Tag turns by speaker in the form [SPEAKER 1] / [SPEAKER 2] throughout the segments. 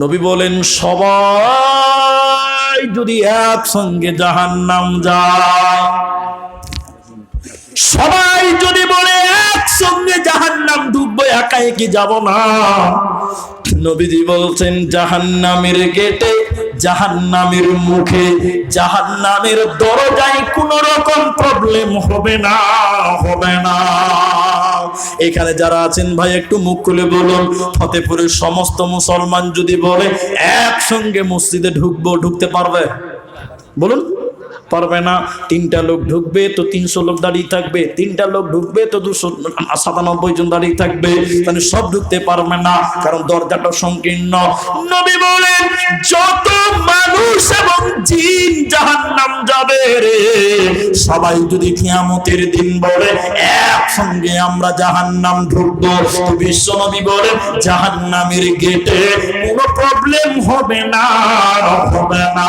[SPEAKER 1] নবী বলেন, সবাই যদি একসঙ্গে জাহান নাম যায়, সবাই যদি বলে, একসঙ্গে জাহান নাম ডুববো একা কি যাব না? নবীজি বলছেন, জাহান্নামের গেটে জাহান্নামের মুখে জাহান নামের দরজায় কোন রকম প্রবলেম হবে না হবে না। এখানে যারা আছেন ভাই, একটু মুখ খুলে বলুন। ফতেপুরের সমস্ত মুসলমান যদি বলে, একসঙ্গে মসজিদে ঢুকবো, ঢুকতে পারবে? বলুন। পারবে না। তিনটা লোক ঢুকবে, তো তিনশো লোক দাঁড়িয়ে থাকবে। তিনটা লোক ঢুকবে, তো দুশো সাতানব্বই জন দাঁড়িয়ে থাকবে। তাহলে সব ঢুকতে পারবে না, কারণ দরজাটা সংকীর্ণ। নবী বলেন, যত মানুষ এবং জিন জাহান নাম যাবে রে। সবাই যদি কিয়ামতের দিন বলে, একসঙ্গে আমরা জাহান নাম ঢুকবো। তো বিশ্ব নবী বলেন জাহান নামের গেটে কোনো প্রবলেম হবে না হবে না।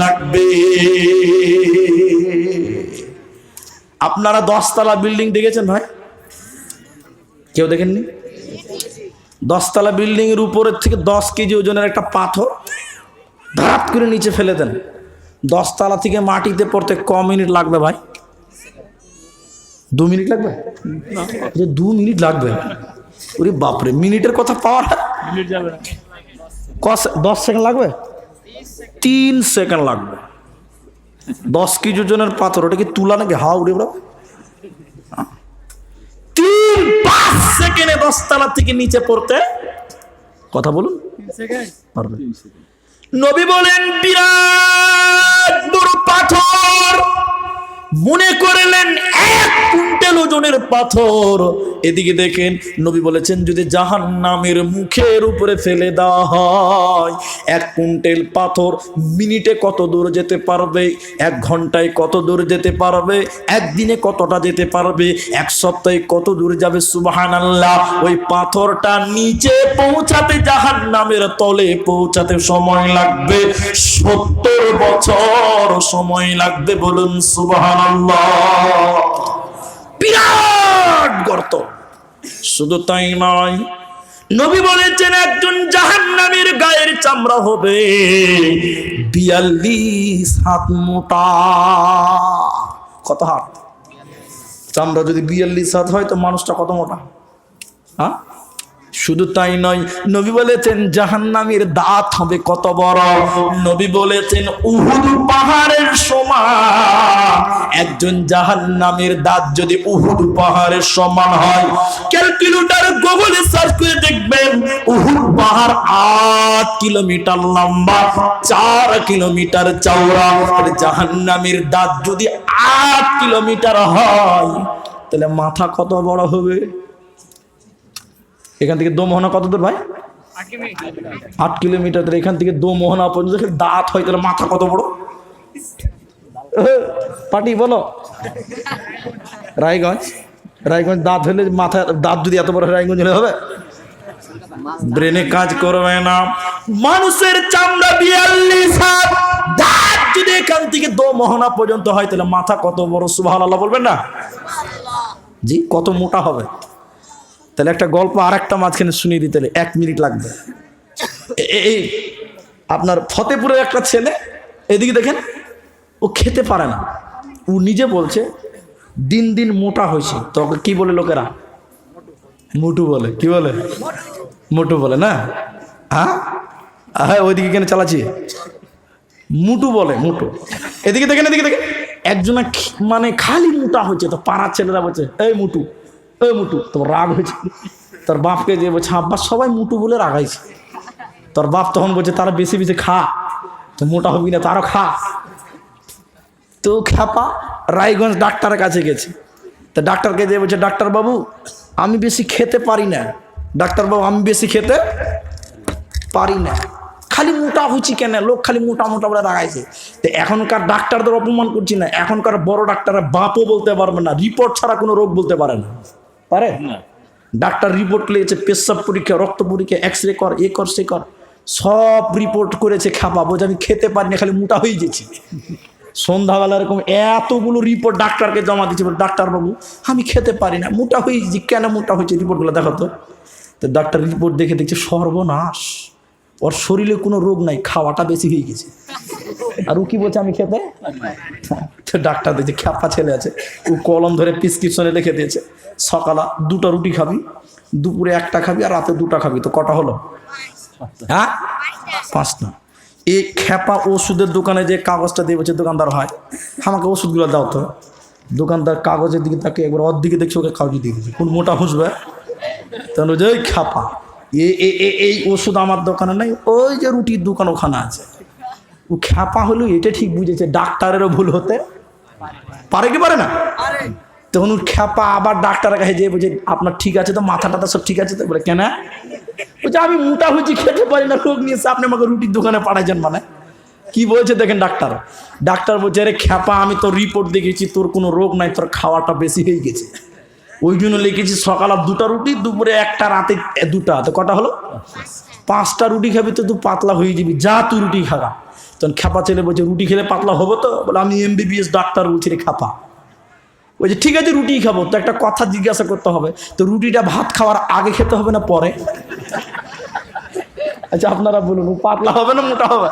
[SPEAKER 1] লাগবে। আপনারা দশতলা বিল্ডিং দেখেছেন ভাই? কেউ দেখেননি? দশতলা বিল্ডিং এর উপরের থেকে দশ কেজি ওজনের একটা পাথর ধাপ করে নিচে ফেলে দেন। দশতলা থেকে মাটিতে পড়তে ক মিনিট লাগবে ভাই? দু মিনিট লাগবে? যে দু মিনিট লাগবে। ওরে বাপরে মিনিটের কথা পাওয়ার দশ সেকেন্ড লাগবে? তিন সেকেন্ড লাগবে। দশ কেজি ওজনের পাথর ওটা কি তুলা নাকি? হাওয়া উড়ে বেড়াবে তিন পাঁচ সেকেন্ডে দশতলা থেকে নিচে পড়তে। কথা বলুন। পারবে। নবী বলেন বিরাট বড় পাথর। মনে করলেন এক কুইন্টাল ওজনের পাথর। এদিকে দেখেন নবী বলেছেন, যদি জাহান নামের মুখের উপরে ফেলে দেওয়া হয়, এক কুইন্টাল পাথর মিনিটে কত দূর যেতে পারবে? এক ঘন্টায় কত দূর যেতে পারবে? একদিনে কতটা যেতে পারবে? এক সপ্তাহে কত দূর যাবে? সুবাহান আল্লাহ ওই পাথরটা নিচে পৌঁছাতে জাহান নামের তলে পৌঁছাতে সময় লাগবে। সত্তর বছর সময় লাগবে বলুন সুবাহান বিরাট গর্ত। শুধু তাই নয়, নবী বলেছেন, একজন জাহান নামের গায়ের চামড়া হবে বিয়াল্লিশ হাত মোটা। কত হাত? চামড়া যদি বিয়াল্লিশ হাত হয়, তো মানুষটা কত মোটা? হ্যাঁ? শুধু তাই নয়, নবী বলেছেন, জাহান্নামীর দাঁত হবে কত বড়? নবী বলেছেন, উহুদ পাহাড়ের সমান। একজন জাহান্নামীর দাঁত যদি উহুদ পাহাড়ের সমান হয়, ক্যালকুলেটর গুগলে সার্চ করে দেখবেন, উহুদ পাহাড় আট কিলোমিটার লম্বা, চার কিলোমিটার চওড়া। জাহান্নামীর দাঁত যদি আট কিলোমিটার হয়, তাহলে মাথা কত বড় হবে? এখান থেকে দোমোহনা কত দূর ভাই? আট কিলোমিটার। তাহলে এখান থেকে দোমোহনা পর্যন্ত দাঁত হয়, তাহলে মাথা কত বড়? পাটি বলো। রায়গঞ্জ। রায়গঞ্জ দাঁত হলে মাথা, দাঁত যদি এত বড় রায়গঞ্জ হলে হবে? ব্রেনে কাজ করবে না। মানুষের চামড়া বিয়াল্লিশ হাত। দাঁত যদি এখান থেকে দো মোহনা পর্যন্ত হয়, তাহলে মাথা কত বড়? সুবাহ আল্লাহ বলবেন না? জি, কত মোটা হবে? তাহলে একটা গল্প আর একটা মাঝখানে শুনিয়ে দিতে এক মিনিট লাগবে। এই আপনার ফতেপুরের একটা ছেলে এদিকে দেখেন ও খেতে পারে না। ও নিজে বলছে দিন দিন মোটা হয়েছে। তোকে কি বলে লোকেরা? মোটু বলে। কি বলে? মোটু বলে না? হ্যাঁ? হ্যাঁ ওইদিকে কেন চালাচ্ছি? মুটু বলে মুটু। এদিকে দেখেন এদিকে দেখেন একজনা মানে খালি মোটা হয়েছে তো পাড়ার ছেলেরা বলছে এই মুটু। এই মুটু, তোর রাগ হয়েছে। তোর বাপকে যে বলছে, আব্বা, সবাই মুটু বলে রাগাইছে। তোর বাপ তখন বলছে, তারা বেশি বেশি খা তো মোটা হবি না, তারও খা। তো খ্যাপা রায়গঞ্জ ডাক্তারের কাছে গেছে। তো ডাক্তারকে যে বলছে ডাক্তার বাবু আমি বেশি খেতে পারি না। ডাক্তার বাবু আমি বেশি খেতে পারি না। খালি মোটা হচ্ছি কেন? লোক খালি মোটা মোটা বলে রাগাইছে। তো এখনকার ডাক্তারদের অপমান করছি না। এখনকার বড় ডাক্তাররা বাপও বলতে পারবে না, রিপোর্ট ছাড়া কোনো রোগ বলতে পারে না। পারে? ডাক্তার রিপোর্ট লিখেছে পেশাব পরীক্ষা রক্ত পরীক্ষা এক্স রে কর এ কর সে কর। সব রিপোর্ট করেছে খাবা বোঝা আমি খেতে পারি না খালি মোটা হয়ে গেছি। সন্ধ্যাবেলা এরকম এতগুলো রিপোর্ট ডাক্তারকে জমা দিচ্ছি বলে, ডাক্তারবাবু আমি খেতে পারি না মোটা হয়ে গেছি কেন মোটা হয়েছে রিপোর্টগুলো দেখো তো। তো ডাক্তার রিপোর্ট দেখে দেখছে সর্বনাশ। ওর শরীরে কোনো রোগ নাই, খাওয়াটা বেশি হয়ে গেছে। আর ও কি বলছে আমি খেতে? ডাক্তার দেখছে, খ্যাপা ছেলে আছে। ও কলম ধরে প্রেসক্রিপশনে লিখে দিয়েছে। সকালে দুটো রুটি খাবি, দুপুরে একটা খাবি আর রাতে দুটো খাবি। তো কটা হলো? হ্যাঁ? পাঁচটা। এই খ্যাপা ওষুধের দোকানে যে কাগজটা দিয়ে বলছে, দোকানদার, হয়। আমাকে ওষুধগুলো দাও তো। দোকানদার কাগজের দিকে তাকে একবার ওর দিকে দেখছে, ওকে কাগজ দিয়ে দিচ্ছে কোন মোটা হুসবে তাহলে যে খ্যাপা। এই ওষুধ আমার দোকানে নাই ওই যে রুটির দোকান ওখানে আছে। ও খ্যাপা হলো এটা ঠিক বুঝেছে ডাক্তারেরও ভুল হতে পারে কি পারে না? তখন ওর খ্যাপা আবার ডাক্তারের কাছে যেয়ে বলছে আপনার ঠিক আছে তো? মাথা টাথা সব ঠিক আছে তো? বলে কেন? বলছে আমি মোটা হয়েছি খেতে পারি না রোগ নিয়েছে আপনি আমাকে রুটির দোকানে পাঠাইছেন মানে। কি বলছে দেখেন ডাক্তার। ডাক্তার বলছে আরে খ্যাপা আমি তো রিপোর্ট দেখেছি তোর কোনো রোগ নাই তোর খাওয়াটা বেশি হয়ে গেছে। ওই জন্য লিখেছি সকালে দুটা রুটি, দুপুরে একটা, রাতে দুটা। তো কটা হলো? পাঁচটা রুটি খাবি তো তুই পাতলা হয়ে যাবি, যা তুই রুটি খাগা। তখন খ্যাপা ছেলে বলছে, রুটি খেলে পাতলা হব তো? বলে, আমি এমবিবিএস ডাক্তার বলছি রে খাপা। বলছে, ঠিক আছে রুটি খাব। তো একটা কথা জিজ্ঞাসা করতে হবে, তো রুটিটা ভাত খাওয়ার আগে খেতে হবে না পরে? আচ্ছা আপনারা বলুন পাতলা হবে না মোটা হবে?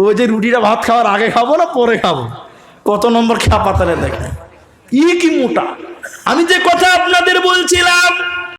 [SPEAKER 1] ও যে রুটিটা ভাত খাওয়ার আগে খাব না পরে খাব? কত নম্বর খেয়া পাতারে দেখে ই কি মোটা। আমি যে কথা আপনাদের বলছিলাম